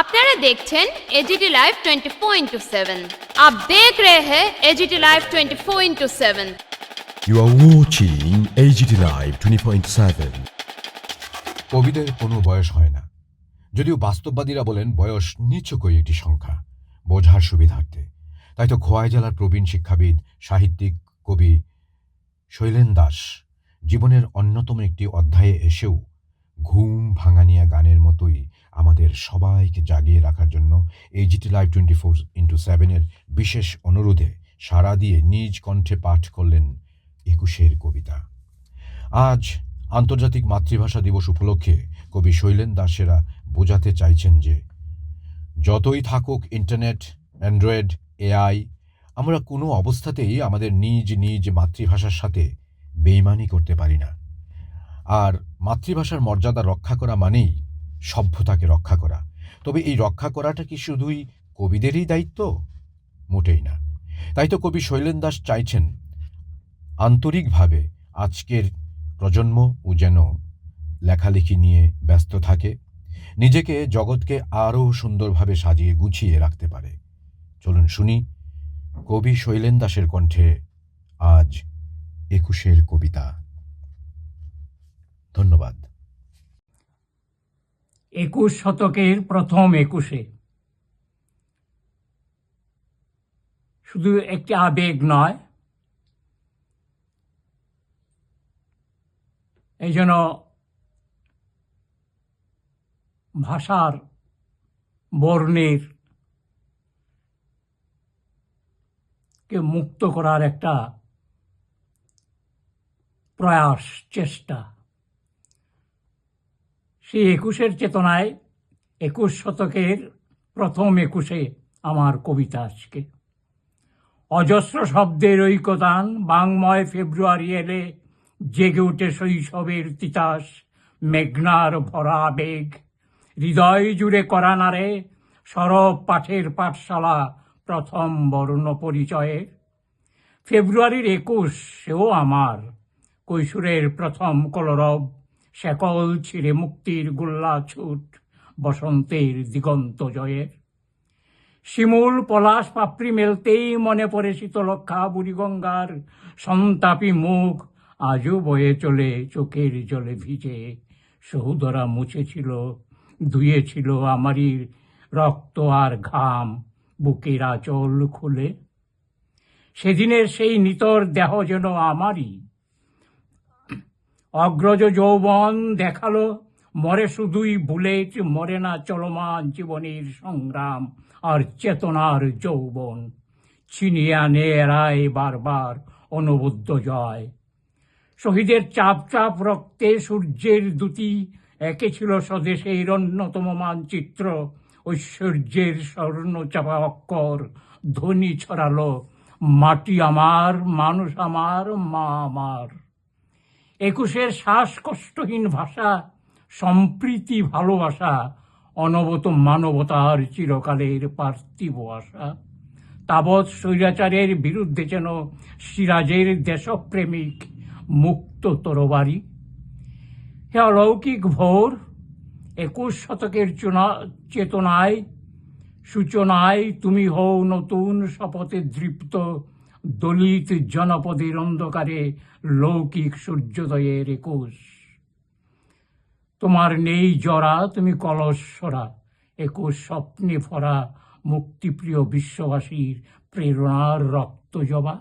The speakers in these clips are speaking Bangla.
আপনারা দেখছেন एजीटी लाइव 24 इंटू सेवन आप देख रहे हैं AGT live 24 into seven You are watching AGT Live 20.7. কবিদের কোনো বয়স হয় না যদিও বাস্তববাদীরা বলেন বয়স নিচকই একটি সংখ্যা বোঝার সুবিধার্থে তাই তো খোয়াই জেলার প্রবীণ শিক্ষাবিদ সাহিত্যিক কবি শৈলেন দাস জীবনের অন্যতম একটি অধ্যায়ে এসেও ঘুম ভাঙানিয়া গানের মতোই আমাদের সবাইকে জাগিয়ে রাখার জন্য HT live twenty four into সেভেনের বিশেষ অনুরোধে সাড়া দিয়ে নিজ কণ্ঠে পাঠ করলেন একুশের কবিতা। আজ আন্তর্জাতিক মাতৃভাষা দিবস উপলক্ষে কবি শৈলেন দাসেরা বোঝাতে চাইছেন যে, যতই থাকুক ইন্টারনেট, অ্যান্ড্রয়েড, এআই, আমরা কোনো অবস্থাতেই আমাদের নিজ নিজ মাতৃভাষার সাথে বেইমানি করতে পারি না। আর মাতৃভাষার মর্যাদা রক্ষা করা মানেই সভ্যতাকে রক্ষা করা। তবে এই রক্ষা করাটা কি শুধুই কবিদেরই দায়িত্ব? মোটেই না। তাই তো কবি শৈলেন দাস চাইছেন আন্তরিকভাবে আজকের প্রজন্ম ও যেন লেখালেখি নিয়ে ব্যস্ত থাকে, নিজেকে জগৎকে আরও সুন্দরভাবে সাজিয়ে গুছিয়ে রাখতে পারে। চলুন শুনি কবি শৈলেন দাসের কণ্ঠে আজ একুশের কবিতা। ধন্যবাদ। একুশ শতকের প্রথম একুশে। শুধু একটি আবেগ নয়, এই জন্য ভাষার বর্ণের কে মুক্ত করার একটা প্রয়াস, চেষ্টা। সেই একুশের চেতনায় একুশ শতকের প্রথম একুশে আমার কবিতা আজকে। অজস্র শব্দের ঐকতান বাংময় ফেব্রুয়ারি এলে জেগে উঠে শৈশবের তিতাস, মেঘনার ভরা আবেগ হৃদয় জুড়ে করা নারে সরব পাঠের পাঠশালা প্রথম বর্ণ পরিচয়ের। ফেব্রুয়ারির একুশ সেও আমার কৈশোরের প্রথম কলরব। শেকল ছিঁড়ে মুক্তির গোল্লা ছুট বসন্তের দিগন্ত জয়ের। শিমুল পলাশ পাপড়ি মেলতেই মনে পড়ে শীতলক্ষা বুড়িগঙ্গার সন্তাপী মুখ, আজও বয়ে চলে চোখের জলে ভিজে। সহুদরা মুছেছিল, ধুয়েছিল আমারই রক্ত আর ঘাম বুকের আচল খুলে। সেদিনের সেই নিতর দেহ যেন আমারই অগ্রজ যৌবন দেখাল, মরে শুধুই বুলেট, মরে না চলমান জীবনের সংগ্রাম আর চেতনার যৌবন। ছিনিয়ে এরাই বারবার অনুবুদ্ধ জয়। শহীদের চাপ চাপ রক্তে সূর্যের দুটি একে ছিল স্বদেশের অন্যতম মানচিত্র। ঐশ্বর্যের স্বর্ণ চাপা অক্ষর, ধ্বনি ছড়ালো, মাটি আমার, মানুষ আমার, মা আমার। একুশের শ্বাসকষ্টহীন ভাষা, সম্প্রীতি ভালোবাসা, অনবত মানবতার চিরকালের পার্থিব আশা। তাবৎ স্বৈরাচারের বিরুদ্ধে যেন সিরাজের দেশপ্রেমিক মুক্ত তরবারি। হে অলৌকিক ভোর, একুশ শতকের চেতনায়, সূচনায় তুমি হও নতুন শপথে দৃপ্ত দলিত জনপদের অন্ধকারে লৌকিক সূর্যোদয়ের একুশ তোমার নেই জরা তুমি কলস্বরা একুশ স্বপ্নে ভরা মুক্তিপ্রিয় বিশ্ববাসীর প্রেরণার রক্ত জবা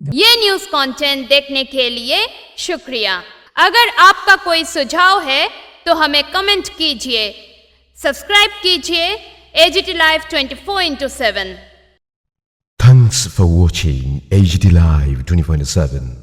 ये न्यूज़ कंटेंट देखने के लिए शुक्रिया अगर आपका कोई सुझाव है तो हमें कमेंट कीजिए सब्सक्राइब कीजिए AGT live 24 into seven Thanks for watching HD Live 20.7.